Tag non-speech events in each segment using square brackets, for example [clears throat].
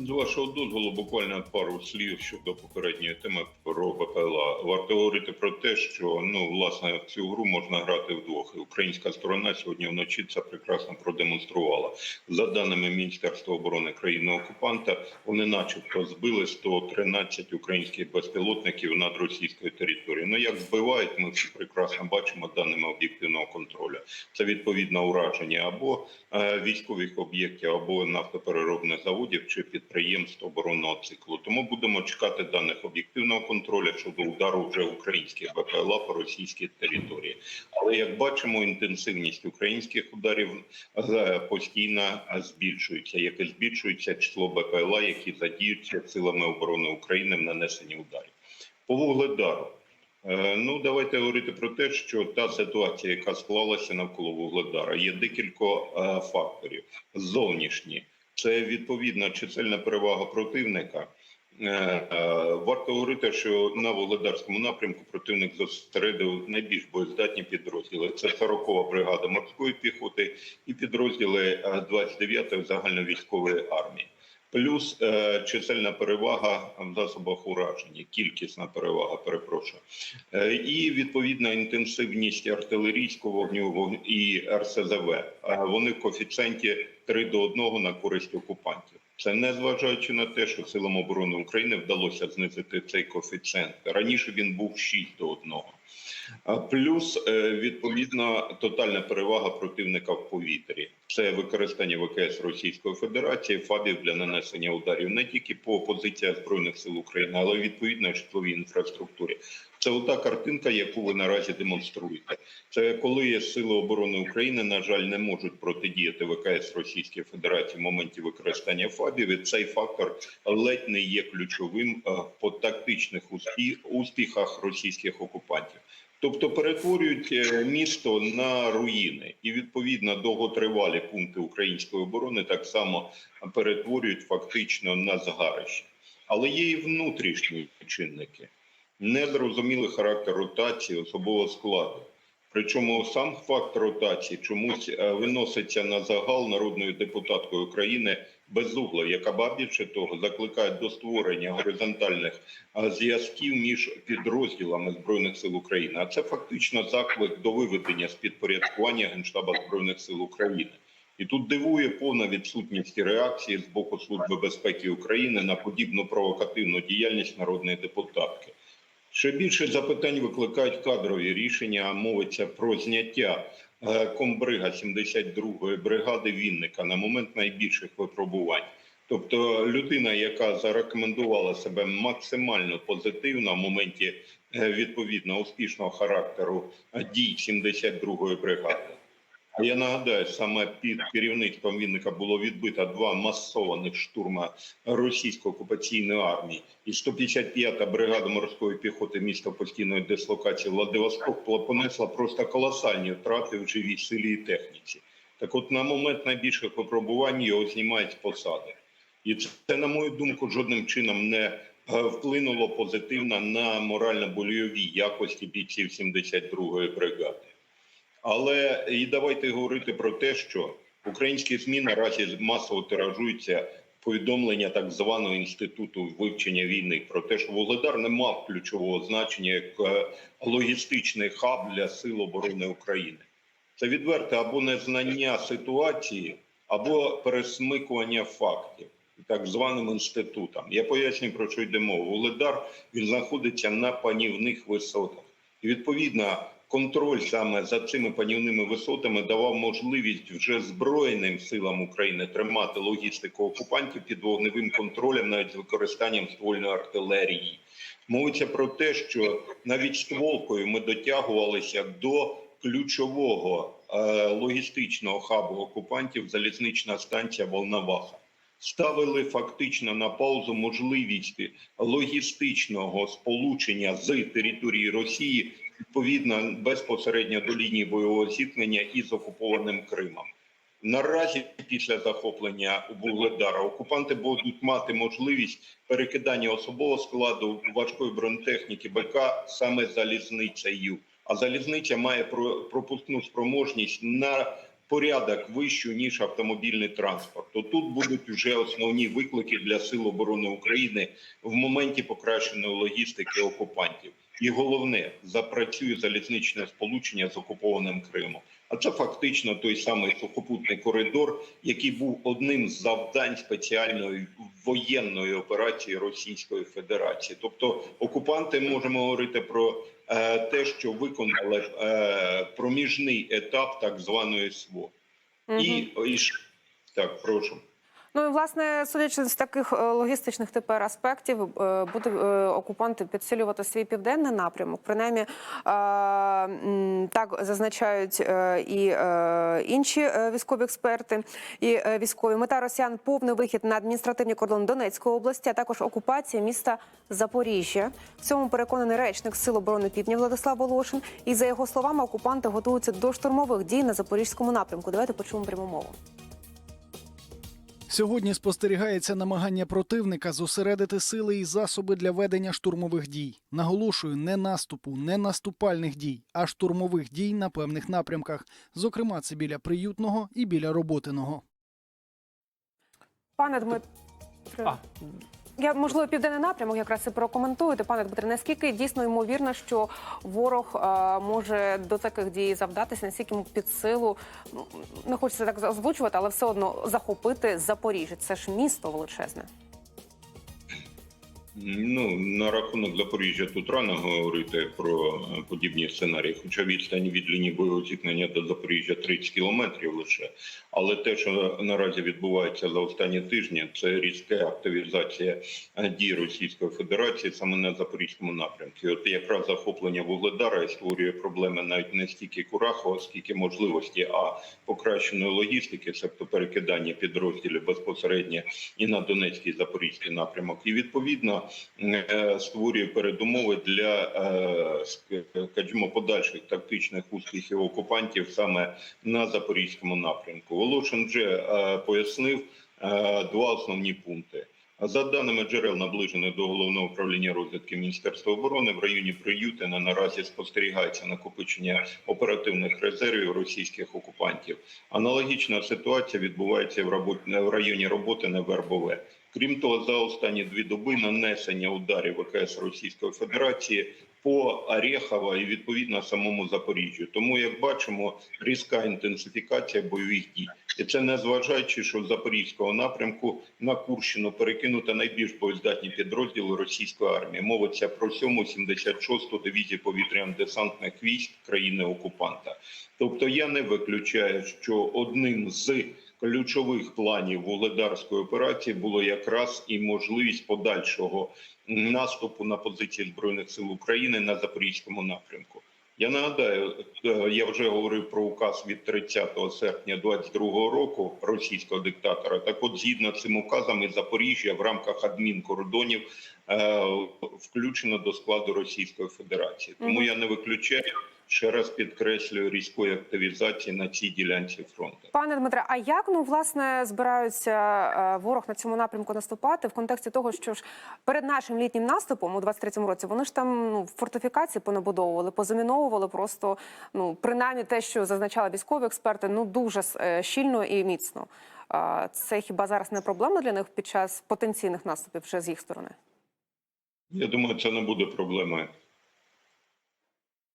З вашого дозволу, буквально пару слів щодо попередньої теми про БПЛА. Варто говорити про те, що ну власне цю гру можна грати вдвох. Українська сторона сьогодні вночі це прекрасно продемонструвала. За даними Міністерства оборони країни окупанта, вони, начебто, збили 113 українських безпілотників над російською територією. Ну як збивають, ми всі прекрасно бачимо даними об'єктивного контролю. Це відповідно ураження або е, військових об'єктів, або нафтопереробних заводів чи підприємств оборонного циклу. Тому будемо чекати даних об'єктивного контролю щодо удару вже українських БПЛА по російській території. Але як бачимо, інтенсивність українських ударів е, постійно збільшується, як і збільшується число БПЛА, які задіються силами оборони України в нанесенні ударів. По вугледару. Е, Ну, давайте говорити про те, що та ситуація, яка склалася навколо Вугледара, є декілька е, факторів. Зовнішні це відповідна чисельна перевага противника. Е, е, Варто говорити, що на Володарському напрямку противник зосередив найбільш боєздатні підрозділи. Це 40-ва бригада морської піхоти і підрозділи е, 29-ї загальновійськової армії. Плюс е, чисельна перевага в засобах ураження, кількісна перевага, перепрошую, е, і відповідна інтенсивність артилерійського вогню і РСЗВ. Е, вони в коефіцієнті 3 до 1 на користь окупантів. Це не зважаючи на те, що силам оборони України вдалося знизити цей коефіцієнт. Раніше він був 6 до 1. Плюс е, відповідно тотальна перевага противника в повітрі. Це використання ВКС Російської Федерації ФАБів для нанесення ударів не тільки по позиціях збройних сил України, але й відповідно і житловій інфраструктурі. Це ота картинка, яку ви наразі демонструєте. Це коли сили оборони України, на жаль, не можуть протидіяти ВКС Російської Федерації в моменті використання ФАБів. І цей фактор ледь не є ключовим е, по тактичних успі- успіхах російських окупантів. Тобто перетворюють е, місто на руїни, і відповідно довготривалі пункти української оборони так само перетворюють фактично на згарище. Але є і внутрішні чинники. Незрозумілий характер ротації особового складу. Причому сам факт ротації чомусь е, виноситься на загал народною депутаткою України Безугла, яка більше того закликає до створення горизонтальних зв'язків між підрозділами збройних сил України. А це фактично заклик до виведення з підпорядкування генштаба збройних сил України. І тут дивує повна відсутність реакції з боку Служби безпеки України на подібну провокативну діяльність народної депутатки. Ще більше запитань викликають кадрові рішення. а Мовиться про зняття комбрига 72-ї бригади Вінника на момент найбільших випробувань. Тобто людина, яка зарекомендувала себе максимально позитивно в моменті е, відповідно успішного характеру е, дій 72-ї бригади. А я нагадаю, саме під керівництвом Вінника було відбито два масованих штурма російської окупаційної армії. І 155-та бригада морської піхоти міста постійної дислокації Владивосток понесла просто колосальні втрати в живій силі і техніці. Так, от на момент найбільших випробувань його знімають з посади, і це, на мою думку, жодним чином не е, вплинуло позитивно на морально-больові якості бійців 72-ї бригади. Але і давайте говорити про те, що українські ЗМІ наразі масово тиражуються повідомлення так званого інституту вивчення війни про те, що Володар не мав ключового значення як е, логістичний хаб для сил оборони України. Це відверте або незнання ситуації, або пересмикування фактів так званим інститутам. Я пояснюю про що йде мова. Вугледар він знаходиться на панівних висотах, і відповідно контроль саме за цими панівними висотами давав можливість вже збройним силам України тримати логістику окупантів під вогневим контролем, навіть з використанням ствольної артилерії. Мовиться про те, що навіть стволкою ми дотягувалися до ключового е, логістичного хабу окупантів залізнична станція Волноваха. Ставили фактично на паузу можливість логістичного сполучення з території Росії відповідно безпосередньо до лінії бойового зіткнення із окупованим Кримом. Наразі після захоплення Вугледара окупанти будуть мати можливість перекидання особового складу важкої бронетехніки БК саме залізницею. А залізниця має про- пропускну спроможність на порядок вищу ніж автомобільний транспорт. То тут будуть вже основні виклики для сил оборони України в моменті покращеної логістики окупантів. І головне запрацює залізничне сполучення з окупованим Кримом. А це фактично той самий сухопутний коридор, який був одним з завдань спеціальної воєнної операції Російської Федерації. Тобто, окупанти можемо говорити про е, те, що виконали е, проміжний етап так званої СВО. Мгм. І, і так, прошу. Ну і власне, судячи з таких е, логістичних тепер аспектів, е, буде е, окупанти підсилювати свій південний напрямок. Принаймні так зазначають і інші військові експерти і військові. Мета росіян повний вихід на адміністративний кордон Донецької області, а також окупація міста Запоріжжя. В цьому переконаний речник Сил оборони Півдня Владислав Волошин. І за його словами, окупанти готуються до штурмових дій на запорізькому напрямку. Давайте почуємо пряму мову. Сьогодні спостерігається намагання противника зосередити сили і засоби для ведення штурмових дій. Наголошую, не наступу, не наступальних дій, а штурмових дій на певних напрямках. Зокрема, це біля приютного і біля роботиного. Пане Дмитре, А. я можливо південний напрямок якраз і прокоментуєте, пане Дмитре. Наскільки дійсно ймовірно, що ворог е, може до таких дій завдатися, наскільки йому під силу не хочеться так озвучувати, але все одно захопити Запоріжжя. Це ж місто величезне. Ну на рахунок Запоріжжя тут рано говорити про е, подібні сценарії, хоча відстань від лінії бойового зіткнення до Запоріжжя 30 кілометрів лише. Але те, що наразі відбувається за останні тижні, це різка активізація е, дій Російської Федерації саме на запорізькому напрямку. От якраз захоплення Вугледара створює проблеми навіть не стільки Курахова, скільки можливості, а покращеної логістики, тобто перекидання підрозділів безпосередньо і на Донецький Запорізький напрямок, і відповідно е, створює передумови для е, скажімо, подальших тактичних успіхів окупантів саме на запорізькому напрямку. Волошин вже е, пояснив два основні пункти. За даними джерел, наближених до головного управління розвідки Міністерства оборони, в районі Приютина наразі спостерігається накопичення оперативних резервів російських окупантів. Аналогічна ситуація відбувається в районі роботи на Вербове. Крім того, за останні дві доби нанесення ударів ВКС Російської Федерації по Орехово і відповідно самому Запоріжжю. Тому, як бачимо, різка інтенсифікація бойових дій, і це не зважаючи, що з запорізького напрямку на Курщину перекинуто найбільш боєздатні підрозділи російської армії. Мовиться про 7-му 76-ту дивізію повітряно-десантних військ країни окупанта. Тобто, я не виключаю, що одним з ключових планів вугледарської операції було якраз і можливість подальшого наступу на позиції збройних сил України на запорізькому напрямку. Я нагадаю, е, я вже говорив про указ від 30 серпня 22 року російського диктатора. Так, от згідно цим указом, із Запоріжжя в рамках адмінкордонів е, включено до складу Російської Федерації. Тому я не виключаю ще раз підкреслюю різкої активізації на цій ділянці фронту. Пане Дмитре, а як ну власне збираються е, ворог на цьому напрямку наступати в контексті того, що ж перед нашим літнім наступом у 23-му році вони ж там ну фортифікації понабудовували, позаміновували просто ну принаймні те, що зазначали військові експерти, ну дуже е, щільно і міцно. Це хіба зараз не проблема для них під час потенційних наступів вже з їх сторони? Я думаю, це не буде проблемою.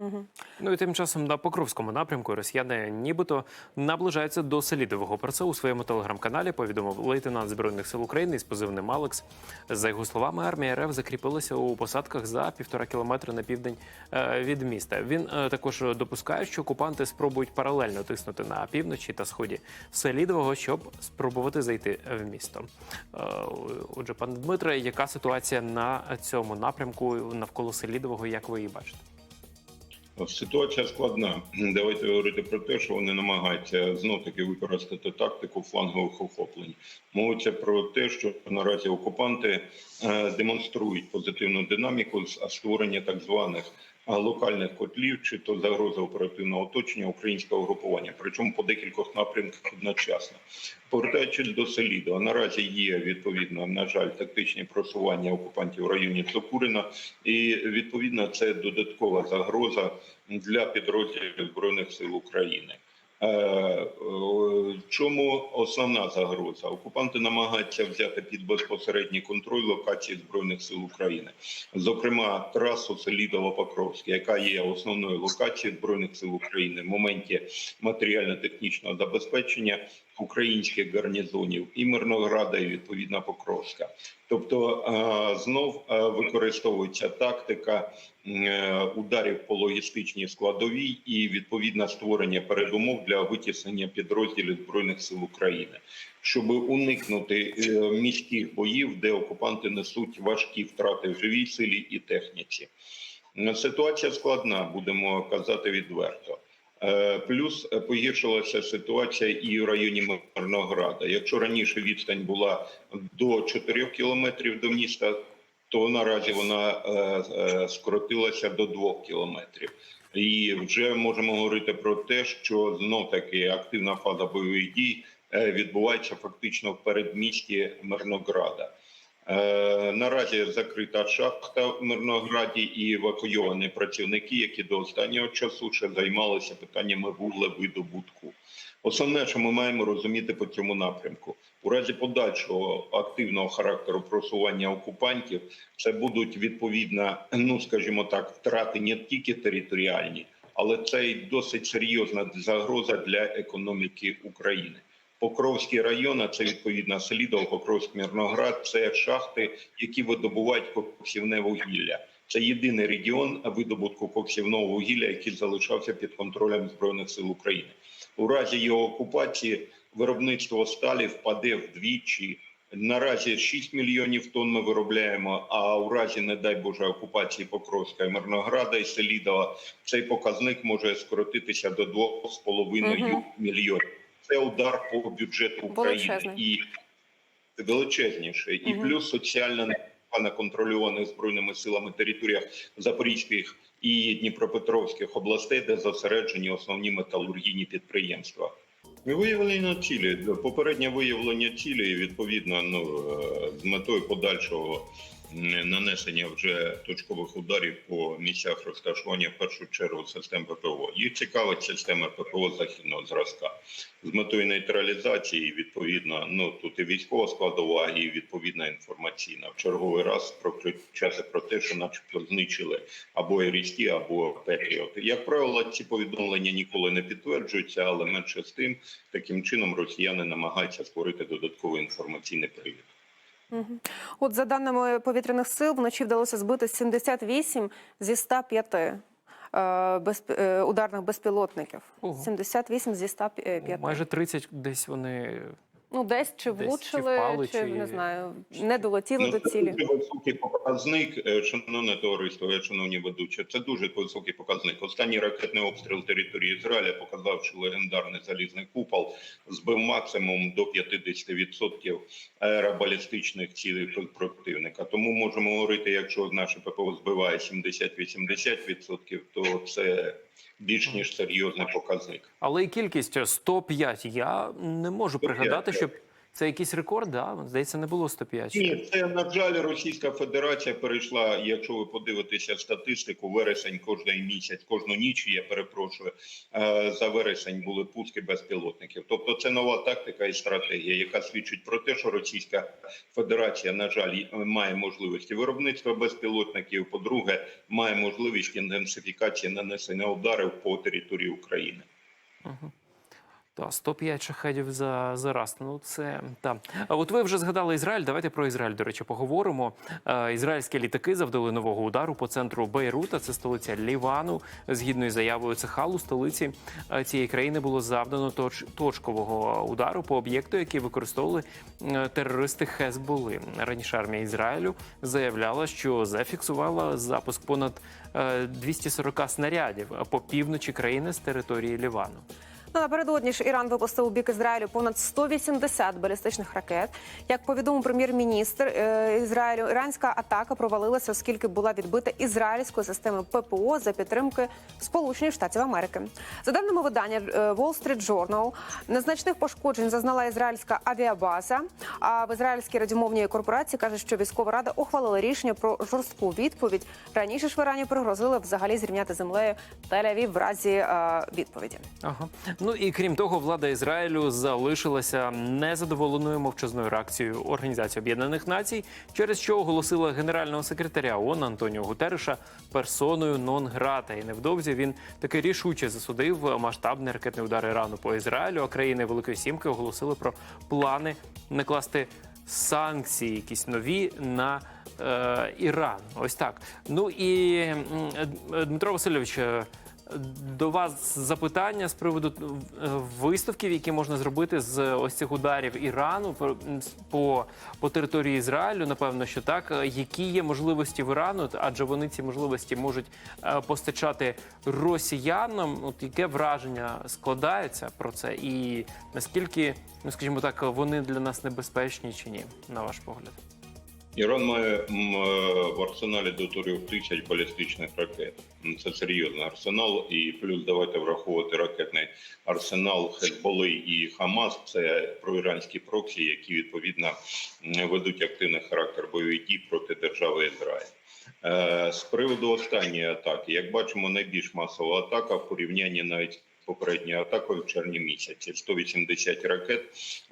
Угу. Ну і тим часом на Покровському напрямку росіяни нібито наближаються до Селідового. Про це у своєму телеграм-каналі повідомив лейтенант збройних сил України із позивним Алекс. За його словами, армія РФ закріпилася у посадках за півтора кілометри на південь е, від міста. Він е, також допускає, що окупанти спробують паралельно тиснути на півночі та сході Селідового, щоб спробувати зайти в місто. Е, Отже, пане Дмитре, яка ситуація на цьому напрямку навколо Селідового, як ви її бачите? Ситуація складна. [clears throat] Давайте говорити про те, що вони намагаються знов таки використати тактику флангових охоплень. Мовиться про те, що наразі окупанти е, демонструють позитивну динаміку з створення так званих локальних котлів, чи то загроза оперативного оточення українського групування, причому по декількох напрямках одночасно. Повертаючись до Селідова, наразі є відповідно, на жаль, тактичні просування окупантів в районі Цокурина, і відповідно це додаткова загроза для підрозділів збройних сил України. Е, е, Чому основна загроза? Окупанти намагаються взяти під безпосередній контроль локації збройних сил України, зокрема трасу Селідово-Покровське, яка є основною локацією збройних сил України в моменті матеріально-технічного забезпечення українських гарнізонів і Мирнограда, і відповідно Покровська. Тобто е, знов е, використовується тактика е, ударів по логістичній складовій і відповідно створення передумов для витіснення підрозділів збройних сил України, щоб уникнути міських боїв, де окупанти несуть важкі втрати в живій силі і техніці. Ситуація складна, будемо казати відверто. Е, Плюс е, погіршилася ситуація і в районі Мирнограда. Якщо раніше відстань була до 4 кілометрів до міста, то наразі вона е, скоротилася до 2 кілометрів. І вже можемо говорити про те, що знов таки активна фаза бойових дій відбувається фактично в передмісті Мирнограда. Е, Наразі закрита шахта в Мирнограді і евакуйовані працівники, які до останнього часу ще займалися питаннями вуглевидобутку. Основне, що ми маємо розуміти по цьому напрямку, у разі подальшого активного характеру просування окупантів, це будуть відповідно, ну скажімо так, втрати не тільки територіальні, але це й досить серйозна загроза для економіки України. Покровський район, а це відповідно Селідов, Покровськ, Мірноград, це шахти, які видобувають коксівне вугілля. Це єдиний регіон видобутку коксівного вугілля, який залишався під контролем збройних сил України. У разі його окупації виробництво сталі впаде вдвічі. Наразі 6 мільйонів тонн ми виробляємо. А у разі, не дай Боже, окупації Покровська, і Мирнограда і Селідова, цей показник може скоротитися до 2,5 Мгм. мільйонів. Це удар по бюджету України Величезний. і величезніший, і плюс соціальна на контрольованих збройними силами територіях Запорізьких і Дніпропетровських областей, де зосереджені основні металургійні підприємства. Виявлення цілі, попереднє виявлення цілі, відповідно, ну е, з метою подальшого нанесення вже точкових ударів по місцях розташування в першу чергу систем ППО. Їх цікавить система ППО західного зразка з метою нейтралізації. Відповідно, ну тут і військова складова, і відповідна інформаційна. В черговий раз прокричати про те, що, начебто, знищили або Ерісті, або Петріот. Як правило, ці повідомлення ніколи не підтверджуються, але менше з тим, таким чином росіяни намагаються створити додатковий інформаційний привід. От за даними повітряних сил, вночі вдалося збити 78 зі 105 е, е, ударних безпілотників. Ого. 78 зі 105. Майже 30 десь вони Ну, десь чи Десь чи влучили, впали, чи, чи- не знаю, не долетіли Ну, до це цілі. дуже високий показник, е, шановне товариство, шановні ведучі. Це дуже високий показник. Останній ракетний обстріл території Ізраїля показав, що легендарний залізний купол збив максимум до 50% аеробалістичних цілей противника. Тому можемо говорити, якщо наше ППО збиває 70-80%, то це більш ніж серйозний показник. Але і кількість 105. Я не можу 105, пригадати, щоб це якийсь рекорд. Да? Здається, не було 105. ще. Ні, це на жаль, Російська Федерація перейшла. Якщо ви подивитеся статистику, вересень кожний місяць, кожну ніч я перепрошую е, за вересень були пуски безпілотників. Тобто, це нова тактика і стратегія, яка свідчить про те, що Російська Федерація, на жаль, має можливості виробництва безпілотників. По-друге, має можливість інтенсифікації нанесення ударів по території України. Та 105 шахедів за, за раз. Ну це та а от ви вже згадали Ізраїль. Давайте про Ізраїль, до речі, поговоримо. Е, ізраїльські літаки завдали нового удару по центру Бейрута. Це столиця Лівану. Згідно із заявою Цехалу, столиці е, цієї країни було завдано точ, точкового удару по об'єкту, який використовували е, терористи Хезболи. Раніше армія Ізраїлю заявляла, що зафіксувала запуск понад е, 240 снарядів по півночі країни з території Лівану. Ну, напередодні ж Іран випустив у бік Ізраїлю понад 180 балістичних ракет. Як повідомив прем'єр-міністр е, Ізраїлю, іранська атака провалилася, оскільки була відбита ізраїльською системою ППО за підтримки Сполучених Штатів Америки. За даними видання е, Wall Street Journal, незначних пошкоджень зазнала ізраїльська авіабаза. А в ізраїльській радіомовній корпорації кажуть, що військова рада ухвалила рішення про жорстку відповідь. Раніше ж в Ірані пригрозили взагалі зрівняти землею Тель-Авів в разі е, відповіді. Ага. Ну і крім того, влада Ізраїлю залишилася незадоволеною мовчазною реакцією Організації Об'єднаних Націй, через що оголосила генерального секретаря ООН Антоніо Гутерреша персоною нон грата. І невдовзі він таки рішуче засудив масштабний ракетний удар Ірану по Ізраїлю. А країни Великої Сімки оголосили про плани накласти санкції, якісь нові на е, Іран. Ось так. Ну і е, Дмитро Васильович. До вас запитання з приводу е, виставків, які можна зробити з ось цих ударів Ірану по, по території Ізраїлю. Напевно, що так. Е, Які є можливості в Ірану? Адже вони ці можливості можуть е, постачати росіянам. От яке враження складається про це, і наскільки, ну скажімо так, вони для нас небезпечні чи ні, на ваш погляд? Іран має е, в арсеналі до трьох тисяч балістичних ракет. Це серйозний арсенал, і плюс давайте враховувати ракетний арсенал Хезболи і Хамас. Це проіранські проксі, які відповідно ведуть активний характер бойових дій проти держави Ізраїль. Е, З приводу останньої атаки, як бачимо, найбільш масова атака в порівнянні навіть попередньою атакою в червні місяці 180 ракет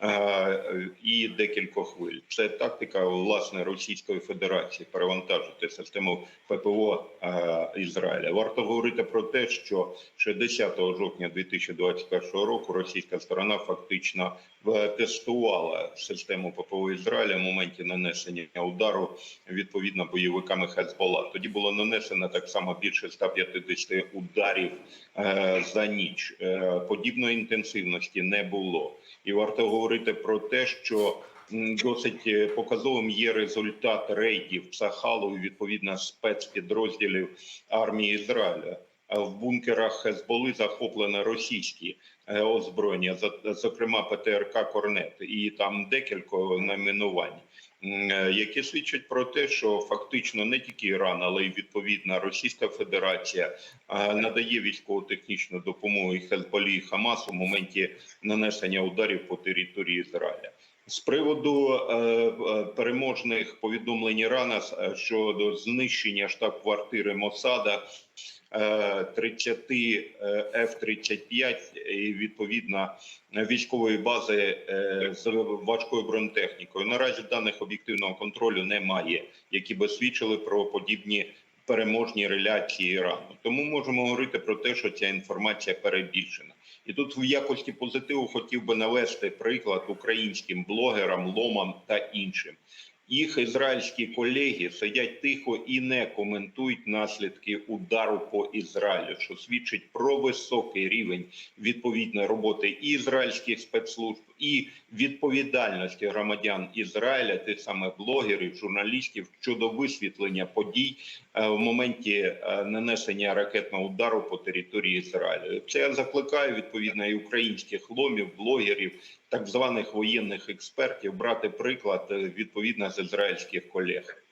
е, і декілька хвиль. Це тактика власне Російської Федерації перевантажити систему ППО е, Ізраїля. Варто говорити про те, що ще 10 жовтня 2021 року російська сторона фактично е, тестувала систему ППО Ізраїля в моменті нанесення удару відповідно бойовиками Хезбола. Тоді було нанесено так само більше 150 ударів е, за ніч. Е, подібної інтенсивності не було, і варто говорити про те, що досить е, показовим є результат рейдів Сахалу і відповідно спецпідрозділів армії Ізраїля. В бункерах Хезболи захоплено російські е, озброєння, зокрема ПТРК Корнет, і там декілька найменувань, які свідчать про те, що фактично не тільки Іран, але й відповідна Російська Федерація е, надає військово-технічну допомогу і Хезболі і Хамасу в моменті нанесення ударів по території Ізраїля. З приводу е, е, переможних повідомлень Ірана е, щодо знищення штаб-квартири Мосада е, 30 е, F-35 і відповідно військової бази е, з важкою бронетехнікою. Наразі даних об'єктивного контролю немає, які би свідчили про подібні переможні реляції Ірану. Тому можемо говорити про те, що ця інформація перебільшена. І тут в якості позитиву хотів би навести приклад українським блогерам, ломам та іншим. Їх ізраїльські колеги сидять тихо і не коментують наслідки удару по Ізраїлю, що свідчить про високий рівень відповідної роботи і ізраїльських спецслужб, і відповідальності громадян Ізраїля, тих саме блогерів, журналістів щодо висвітлення подій е, в моменті е, нанесення ракетного удару по території Ізраїлю. Це я закликаю відповідно і українських ломів, блогерів, так званих воєнних експертів брати приклад е, відповідно з ізраїльських колег.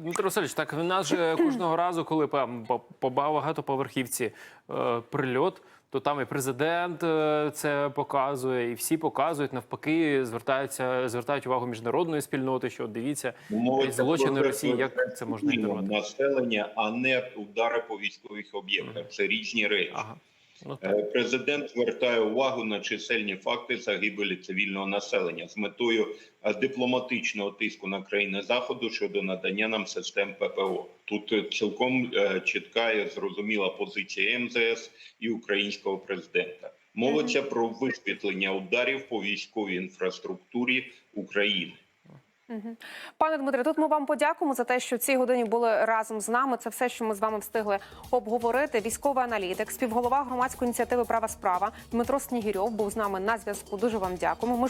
Дмитро Васильович, так в нас же кожного разу, коли по, по, по багатоповерхівці е, прильот, то там і президент е, це показує, і всі показують навпаки, звертаються, звертають увагу міжнародної спільноти, що дивіться Мовиться злочини Росії, як це можна ігнорувати? населення, а не удари по військових об'єктах. Це різні речі. Ага. Ну. Е, Президент звертає увагу на чисельні факти загибелі цивільного населення з метою е, дипломатичного тиску на країни заходу щодо надання нам систем ППО. Тут е, цілком чітка і зрозуміла позиція МЗС і українського президента. Мовиться про висвітлення ударів по військовій інфраструктурі України. Пане Дмитре, тут ми вам подякуємо за те, що в цій годині були разом з нами. Це все, що ми з вами встигли обговорити. Військовий аналітик, співголова громадської ініціативи Права справа Дмитро Снігірьов був з нами на зв'язку. Дуже вам дякуємо. Ми